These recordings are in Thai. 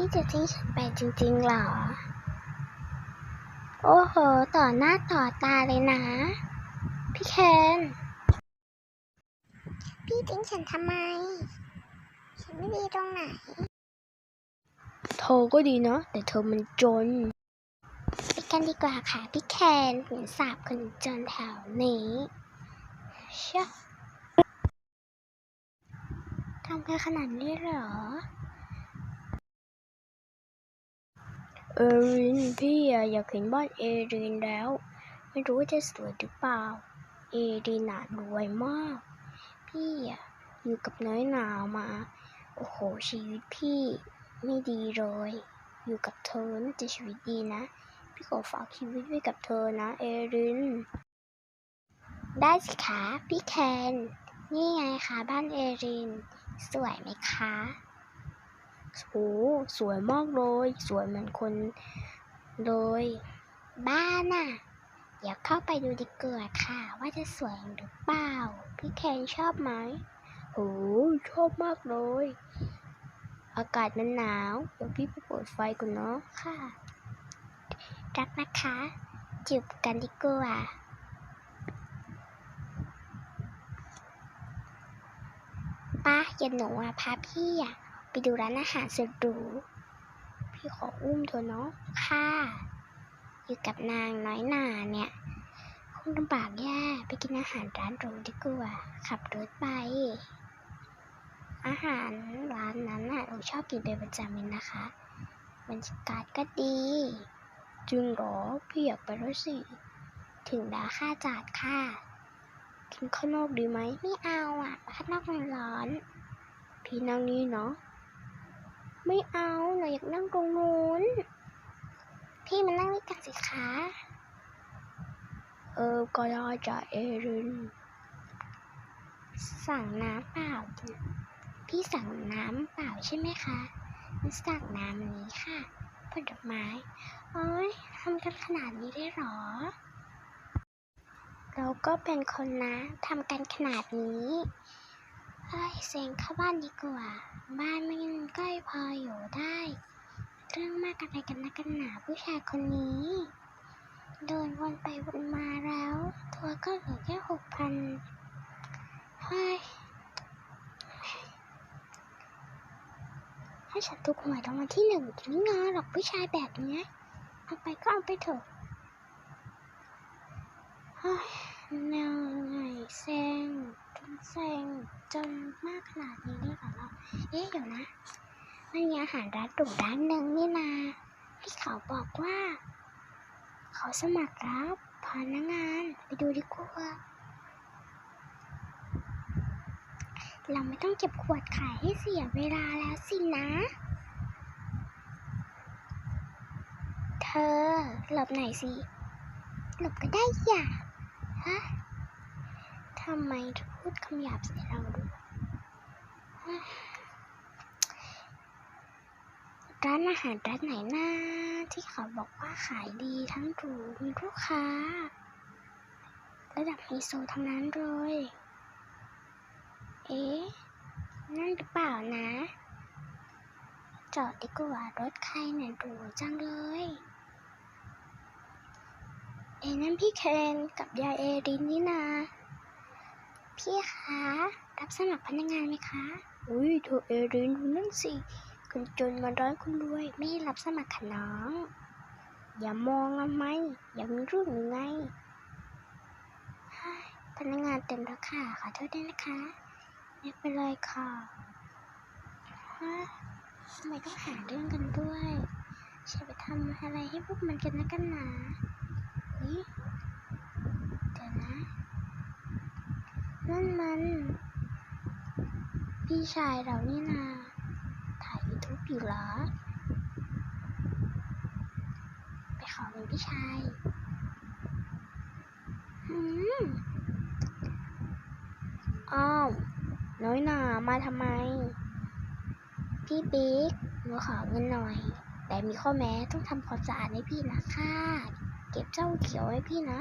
พี่จะทิ้งฉันไปจริงๆเหรอ โอ้โห ต่อหน้าต่อตาเลยนะ พี่เคน พี่ทิ้งฉันทำไม ฉันไม่ดีตรงไหน เธอก็ดีนะแต่เธอมันจน ไปกันดีกว่าค่ะ พี่แคนเหมือนสาบคนจนแถวนี้เชอะทำกันขนาดนี้เหรอ เอรินพี่อยากเห็นบ้านเอรินแล้ว ไม่รู้ว่าจะสวยหรือเปล่า เอรินน่ะรวยมาก พี่อะอยู่กับน้อยหนาวมา โอ้โหชีวิตพี่ไม่ดีเลย อยู่กับเธอน่าจะชีวิตดีนะ พี่ขอฝากชีวิตไว้กับเธอนะเอริน ได้สิคะพี่แคน นี่ไงคะบ้านเอริน สวยไหมคะ โอ้สวยมากเลย สวยเหมือนคนเลย บ้านน่ะ เดี๋ยวเข้าไปดูดีกว่าค่ะ ว่าจะสวยหรือเปล่า พี่แคนชอบไหมโอ้ชอบมากเลย อากาศมันหนาว เดี๋ยวพี่ไปเปิดไฟก่อนเนาะค่ะ รักนะคะ จูบกันดีกว่าป้าเย็นหนูอะพาพี่อะ ไปดูร้านอาหารสุดหรูพี่ขออุ้มเธอเนาะค่ะ อยู่กับนางน้อยหนาเนี่ยคงลำบากแย่ไปกินอาหารร้านหรูดีกว่า ขับรถไป อาหารร้านนั้นน่ะหนูชอบกินเป็นประจำเลยนะคะบรรยากาศก็ดีจริงหรอพี่อยากไปแล้สิถึงแล้วค่าจาดค่ะ กินข้างนอกดีไหม ไม่เอาอะข้างนอกมันร้อน พี่นั่งนี่เนาะ ไม่เอาหนูอยากนั่งตรงนู้น พี่มานั่งด้วยกันสิคะ เออ ก็ได้จ้ะเอริน สั่งน้ำเปล่า พี่สั่งน้ำเปล่าใช่ไหมคะมันสั่งน้ำนี้ค่ะผลไม้โอ้ยทำกันขนาดนี้ได้หรอ เราก็เป็นคนนะทำกันขนาดนี้เฮ้ยเซ็งเข้าบ้านดีกว่า บ้านไมันใกล้ พออยู่ได้ เรื่องมากอะไรกันนะกันหนาผู้ชายคนนี้เดินวนไปวนมาแล้ว ตัวก็เหลือแค่หกพันเฮ้ยถ้าฉันถูกหวยรางวัลที่หนึ่งจะไม่งอหรอกผู้ชายแบบเนี้ยเอาไปก็เอาไปเถอะเฮ้ยเหนื่อยเซ็งจนเซ็งจนมากขนาดนี้เลยเหรอเรา เอ๊ะเดี๋ยวนะ มันมีอาหารร้านหรูร้านหนึ่งนี่นาที่เขาบอกว่า เขาสมัครรับพนักงานไปดูดีกว่าเราไม่ต้องเก็บขวดขายให้เสียเวลาแล้วสินะ เธอ หลบไหนสิ หลบก็ได้อย่าฮะทำไมพูดคำหยาบใส่เราด้วย ร้านอาหารร้านไหนนะที่เขาบอกว่าขายดีทั้งหรูมีลูกค้า ระดับไฮโซทั้งนั้นเลย เอ๊ะ นั่นหรือเปล่านะ จอดดีกว่ารถใครเนี่ยหรูจังเลย เอ๊ะนั่นพี่เคนกับยายเอรินนี่นาพี่คะ รับสมัครพนักงานไหมคะ อุ้ยเธอเอรินดูนั่นสิ คนจนมาร้านคนรวย ไม่รับสมัครค่ะน้อง อย่ามองทำไหมอย่ามีรุ่นหรือไงพนักงานเต็มแล้วค่ะ ขอโทษด้วยนะคะ ไม่เป็นไรค่ะฮ้ยทำไมต้องหาเรื่องกันด้วยฉันไปทำอะไรให้พวกมันกันนะกันหนาเฮ้ยเดี๋ยวนะ นั่นมัน พี่ชายเรานี่นาถ่ายยูทูบ อยู่เหรอ ไปขอเป็นพี่ชายอืมอ้าว น้อยหนามาทำไม พี่บิ๊กหนูขอเงินหน่อย แต่มีข้อแม้ต้องทำความสะอาดให้พี่นะค่ะ เก็บเจ้าเขียวให้พี่นะ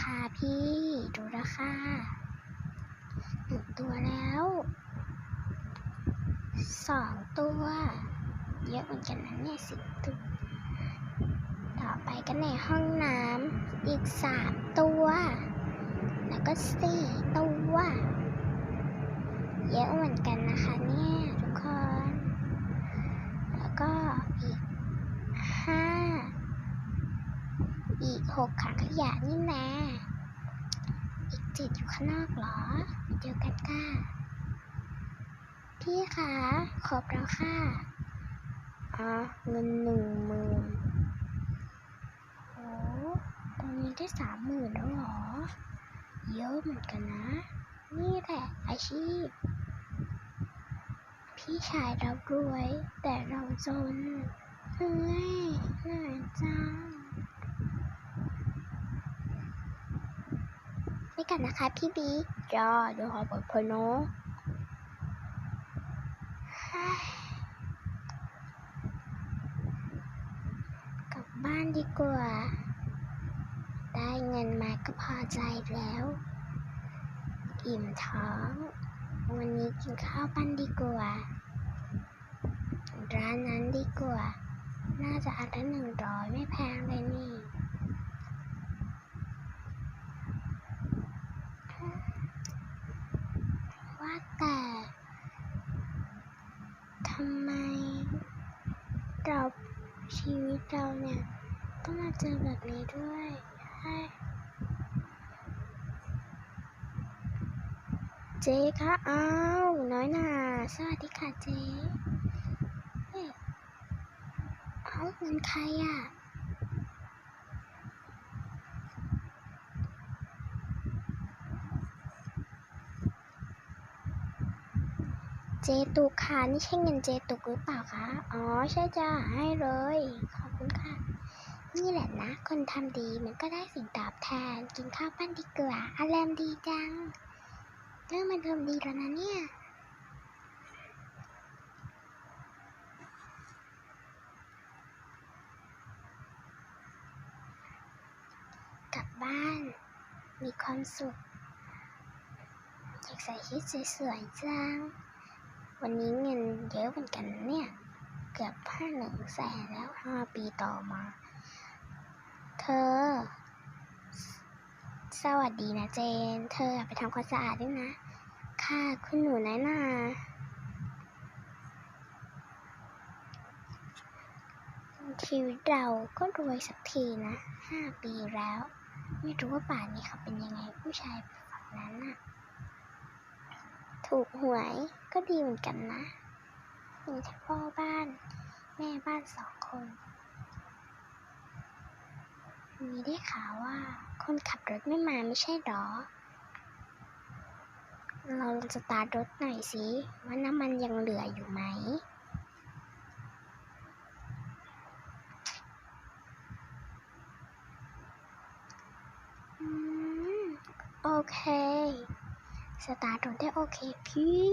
ค่ะพี่ ดูราคาหนึ่งตัวแล้ว สองตัวโยอะเหมือนกันนะเนี่ยสิบตัว ต่อไปก็ในห้องน้ำอีกสามตัว แล้วก็สี่ตัว เยอะเหมือนกันนะคะเนี่ยทุกคน แล้วก็อีกห้าอีกหกขังขยะนี่นะอีกเจ็ดอยู่ข้างนอกเหรอ เดียวกันค่ะ พี่คะครบแล้วค่ะอะเงินหนึ่งหมื่นโอ้ตรงนี้ได้สามหมื่นแล้วเหรอ เยอะเหมือนกันนะ นี่แหละอาชีพ พี่ชายเรารวย แต่เราจนเฮ้ยเหนื่อยจังไปกันนะคะพี่บิ๊กจ้าเดี๋ยวขอเปิดเพลงเนาะ เฮ้ยกลับบ้านดี กว่า ได้เงินมาก็พอใจแล้ว อิ่มท้อง วันนี้กินข้าวปั้นดีกว่า ร้านนั้นดีกว่า น่าจะอันละหนึ่งร้อยไม่แพงเลยนี่ว่าแต่ทำไมเราชีวิตเราเนี่ย ต้องมาเจอแบบนี้ด้วยใช่เจ๊คะอ้าวน้อยหนาสวัสดีค่ะเจ๊เอ๊ะเอาเงินใครอะเจตุกค่ะ นี่ใช่เงินเจตุกหรือเปล่าคะ อ๋อ ใช่จ้าให้เลย ขอ นี่แหละนะ คนทำดีมันก็ได้สิ่งตอบแทน กินข้าวปั้นดีกว่าอารมณ์ดีจัง เรื่องมันเริ่มดีแล้วนะเนี่ยกลับบ้าน มีความสุขอยากใส่ชุดสวยๆจัง วันนี้เงินเยอะเหมือนกันเนี่ย เกือบพันหนึ่งแสนแล้วห้าปีต่อมา อ สวัสดีนะเจน เธอไปทำความสะอาดด้วยนะ ค่ะ คุณหนูน้อยนาชีวิตเราก็รวยสักทีนะห้าปีแล้ว ไม่รู้ว่าป่านนี้เขาเป็นยังไงผู้ชายฝั่งนั้นน่ะ ถูกหวยก็ดีเหมือนกันนะ มีทั้งพ่อบ้าน แม่บ้านสองคน มีได้ข่าวว่าคนขับรถไม่มาไม่ใช่หรอ เราลองสตาร์ทรถหน่อยสิว่าน้ำมันยังเหลืออยู่ไหมอืมโอเค สตาร์ทรถได้โอเคพี่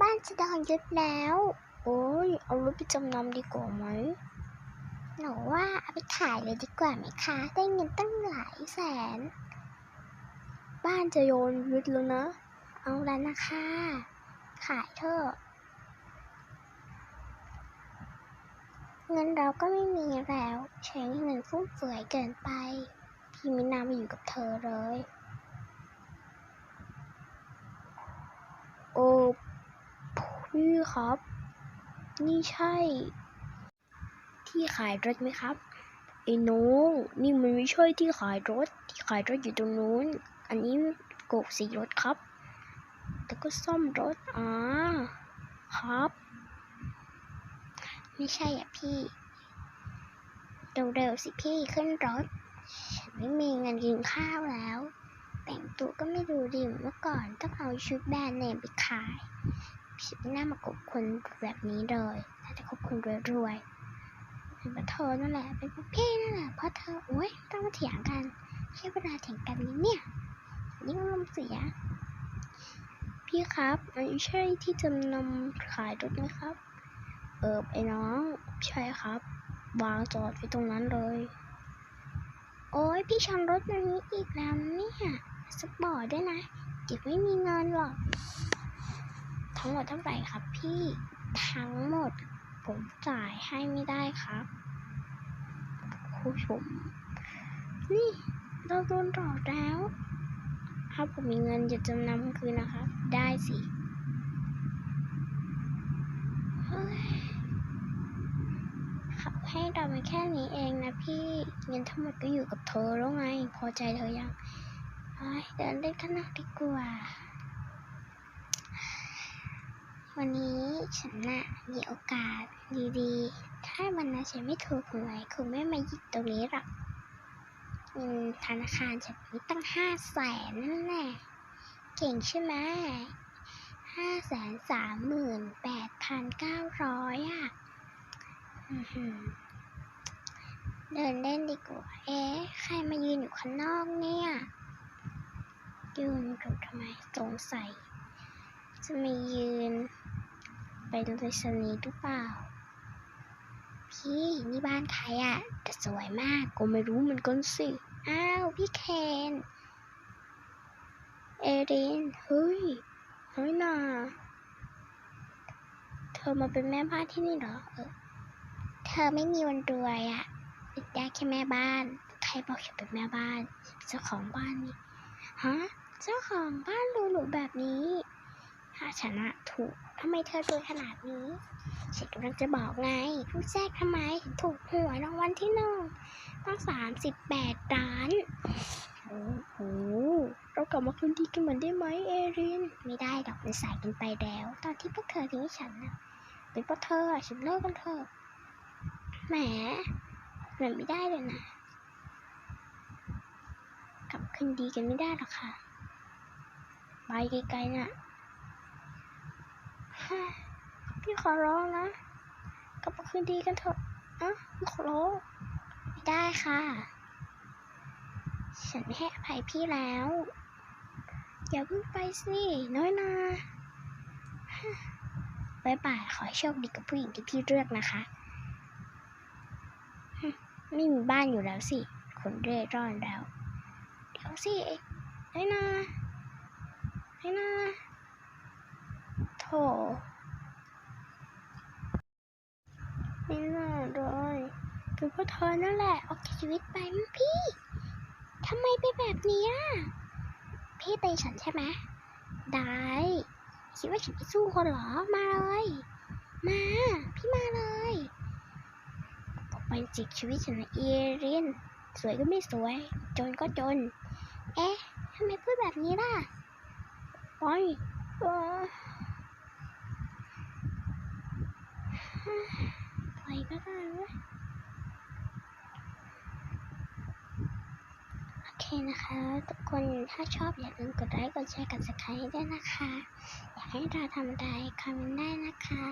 บ้านจะโดนยึดแล้ว โอ้ย เอารถไปจำนำดีกว่าไหม หนูว่าเอาไปขายเลยดีกว่าไหมคะ ได้เงินตั้งหลายแสน บ้านจะโยนยึดแล้วนะ เอาแล้วนะคะ ขายเถอะเงินเราก็ไม่มีแล้ว ใช้เงินฟุ่มเฟือยเกินไป พี่มินามาอยู่กับเธอเลย โอ้พี่ครับ นี่ใช่ ที่ขายรถไหมครับไอ้น้องนี่มันไม่ใช่ที่ขายรถ ที่ขายรถอยู่ตรงนู้น อันนี้โกกสีรถครับแต่ก็ซ่อมรถอ่าครับ ไม่ใช่อะพี่เร็วๆสิพี่ขึ้นรถ ฉันไม่มีเงินกินข้าวแล้ว แต่งตัวก็ไม่ดูดีเหมือนเมื่อก่อนต้องเอาชุดแบรนด์เนมไปขายพี่ไม่น่ามาคบคนแบบนี้เลยถ้าจะคบคนรวยๆ เป็นเพราะเธอนั่นแหละ เป็นเพราะพี่นั่นแหละ เพราะเธอโอ๊ยต้องมาเถียงกันใช้เวลาเถียงกันนี้เนี่ย ยิ่งอารมเสีย พี่ครับอันนี้ใช่ที่จำนำขายรถไหมครับ เออไอ้น้อง ใช่ครับ วางจอดไว้ตรงนั้นเลย โอ๊ยพี่ชังรถมันนี้อีกแล้วเนี่ยสปอร์ตด้วยนะเก็บไม่มีเงินหรอก ทั้งหมดเท่าไหร่ครับพี่ ทั้งหมด ผมจ่ายให้ไม่ได้ครับคุณผู้ชม นี่เราโดนหลอกแล้ว ถ้าผมมีเงินจะจำนำคืนนะครับ ได้สิเฮ้ยเขาให้เรามาแค่นี้เองนะพี่ เงินทั้งหมดก็อยู่กับเธอแล้วไง พอใจเธอยังเดินเล่นข้างนอกดีกว่า วันนี้ฉันน่ะมีโอกาสดีๆ ถ้าวันนั้ฉันไม่ถูกหวยคงไม่มาหยิบตรงนี้หรอกเงินธนาคารฉันมีตั้งห้าแสนนั่นแหละเก่งใช่ไหมห้าแสนสามหมื่นแปดพันเก้าร้อยอะเดินเล่นดีกว่า เอ๊ะ ใครมายืนอยู่ข้างนอกเนี่ย ยืนอยู่ทำไมสงสัย จะมียืน ไปดูไปสนีหรือเปล่า พี่นี่บ้านใครอะ่ะ แต่สวยมากก็ไม่รู้เหมือนกันสิ อ้าว พี่เคน เอริน เฮ้ยเฮ้ยนาเธอมาเป็นแม่บ้านที่นี่เหรอเออเธอไม่มีวันรวยอะ่ะเป็นได้แค่แม่บ้าน ใครบอกฉันเป็นแม่บ้าน เจ้าของบ้านนี่ ฮะ เจ้าของบ้านหรูแบบนี้ถ้าฉันอะถูก ทำไมเธอรวยขนาดนี้ ฉันกำลังจะบอกไง ผู้แทรกทำไมถึงถูกหวยรางวัลที่หนึ่งตั้งสามสิบแปดล้าน โอ้โห เรากลับมาคืนดีกันเหมือนได้ไหมเอริน ไม่ได้ดอกมันสายกันไปแล้ว ตอนที่พวกเธอทิ้งฉันนะเป็นเพราะเธอฉันเลิกกันเถอะ แหมมันไม่ได้เลยนะ กลับคืนดีกันไม่ได้หรอกค่ะ ไปไกลๆน่ะฮ่า พี่ขอร้องนะ กลับมาคืนดีกันเถอะอะพี่ขอร้องไม่ได้ค่ะ ฉันไม่ให้อภัยพี่แล้ว อย่าเพิ่งไปสิน้อยนาบายบายขอโชคดีกับผู้หญิงที่พี่เลือกนะคะ ไม่มีบ้านอยู่แล้วสิ คนเร่ร่อนแล้ว เดี๋ยวสิน้อยนาน้อยนา ถไม่น่าเลยเป็นเพราะเธอนั่นแหละออกจากชีวิตไปมั้งพี่ทำไมเป็นแบบนี้ยพี่ตีฉันใช่ไหมได้คิดว่าฉันจะสู้คนเหรอมาเลย มา พี่มาเลยออกไปจิกชีวิตฉันนะเอเรียนสวยก็ไม่สวย จนก็จน เอ๊ะทำไมพูดแบบนี้ล่ะไปเออ ไปก็ได้เว้ยโอเคนะคะ ทุกคนถ้าชอบอย่าลืมกดไลค์กดแชร์กดซับสไคร้ได้วยนะคะ อยากให้เราทำอะไรคอมเมนต์ได้นะคะ